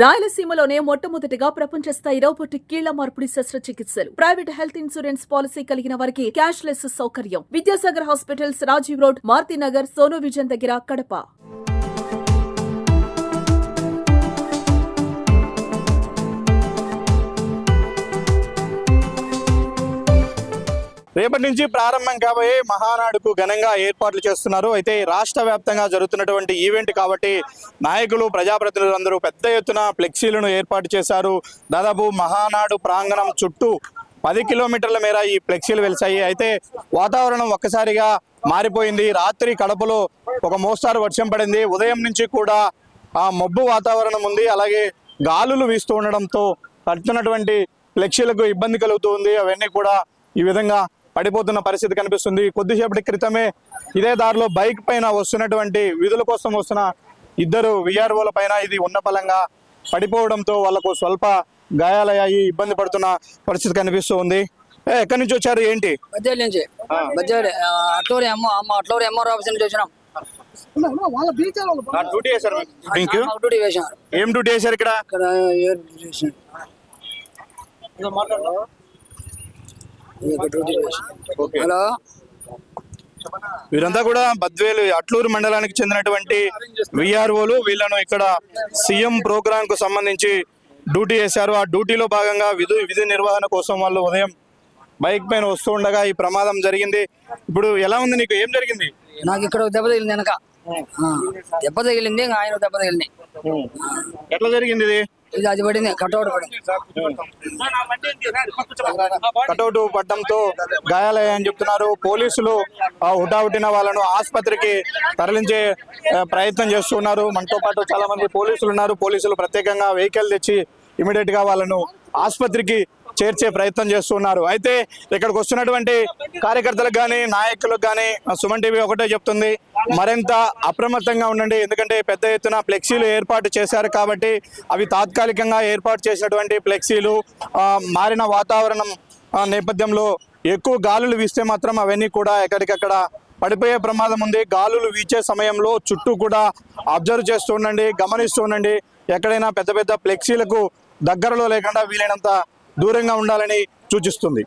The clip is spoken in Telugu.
రాయలసీమలోనే మొట్టమొదటిగా ప్రపంచ స్థాయి రోబోటిక్ కీళ్ళ మార్పిడి శస్త్రచికిత్సలు. ప్రైవేట్ హెల్త్ ఇన్సూరెన్స్ పాలసీ కలిగిన వారికి క్యాష్ లెస్ సౌకర్యం. Vidyasagar hospitals Rajiv road Maruthinagar Sonu vision దగ్గర కడప. రేపటి నుంచి ప్రారంభం కాబోయే మహానాడుకు ఘనంగా ఏర్పాట్లు చేస్తున్నారు. అయితే రాష్ట్ర వ్యాప్తంగా జరుగుతున్నటువంటి ఈవెంట్ కాబట్టి నాయకులు ప్రజాప్రతినిధులందరూ పెద్ద ఎత్తున ఫ్లెక్సీలను ఏర్పాటు చేశారు. దాదాపు మహానాడు ప్రాంగణం చుట్టూ పది కిలోమీటర్ల మేర ఈ ఫ్లెక్సీలు వెలిసాయి అయితే వాతావరణం ఒక్కసారిగా మారిపోయింది. రాత్రి కడపలో ఒక మోస్తారు వర్షం పడింది. ఉదయం నుంచి కూడా ఆ మబ్బు వాతావరణం ఉంది. అలాగే గాలులు వీస్తూ ఉండడంతో కడుతున్నటువంటి ఫ్లెక్సీలకు ఇబ్బంది కలుగుతుంది అవన్నీ కూడా ఈ విధంగా పడిపోతున్న పరిస్థితి కనిపిస్తుంది. కొద్దిసేపటి క్రితమే ఇదే దారిలో బైక్ పైన వస్తున్నటువంటి విధుల కోసం వస్తున్న ఇద్దరు విఆర్ఓల పైన ఇది ఉన్న పలంగా పడిపోవడంతో వాళ్ళకు స్వల్ప గాయాలయ్యాయి ఇబ్బంది పడుతున్న పరిస్థితి కనిపిస్తూ ఉంది ఏ, ఎక్కడి నుంచి వచ్చారు? ఏంటి? నుంచి. అట్లూరి అమ్మ అమ్మ అట్లూరి ఎంఆర్ ఆఫీస్ నుంచి వచ్చినాం. డ్యూటీ ఏం డ్యూటీ చేశారు ఇక్కడ? ఇక్కడ ఏర్ చేసినారు. ఇక్కడ డ్యూటీ వేసినారు. హలో? వీరంతా కూడా బద్వేలు అట్లూరు మండలానికి చెందినటువంటి విఆర్ఓలు వీళ్ళను ఇక్కడ సీఎం ప్రోగ్రామ్కు సంబంధించి డ్యూటీ చేశారు. ఆ డ్యూటీలో భాగంగా విధి విధి నిర్వహణ కోసం వాళ్ళు ఉదయం బైక్ పైన వస్తూ ఉండగా ఈ ప్రమాదం జరిగింది. ఇప్పుడు ఎలా ఉంది నీకు? ఏం జరిగింది? నాకు ఇక్కడ దెబ్బ తగిలింది వెనక. దెబ్బ తగిలింది ఆయన దెబ్బ తగిలింది. ఎట్లా జరిగింది ఇది? ఇది అది పడింది కట్అవుట్ పడింది. కటౌట్ పడ్డంతో గాయాలయ్యాయని చెప్తున్నారు. పోలీసులు హుటాహుటిన వాళ్ళను ఆసుపత్రికి తరలించే ప్రయత్నం చేస్తున్నారు. మనతో పాటు చాలా మంది పోలీసులు ఉన్నారు. పోలీసులు ప్రత్యేకంగా వెహికల్ తెచ్చి ఇమీడియట్గా వాళ్ళను ఆసుపత్రికి చేర్చే ప్రయత్నం చేస్తున్నారు. అయితే ఇక్కడికి వస్తున్నటువంటి కార్యకర్తలకు కానీ నాయకులకు కానీ సుమన్ టీవీ ఒకటే చెప్తుంది. మరింత అప్రమత్తంగా ఉండండి. ఎందుకంటే పెద్ద ఎత్తున ఫ్లెక్సీలు ఏర్పాటు చేశారు కాబట్టి అవి తాత్కాలికంగా ఏర్పాటు చేసినటువంటి ఫ్లెక్సీలు మారిన వాతావరణం నేపథ్యంలో ఎక్కువ గాలులు వీస్తే మాత్రం అవన్నీ కూడా ఎక్కడికక్కడ పడిపోయే ప్రమాదం ఉంది. గాలులు వీచే సమయంలో చుట్టూ కూడా అబ్జర్వ్ చేస్తూ ఉండండి గమనిస్తూ ఉండండి. ఎక్కడైనా పెద్ద పెద్ద ఫ్లెక్సీలకు దగ్గరలో లేకుండా వీలైనంత దూరంగా ఉండాలని సూచిస్తుంది.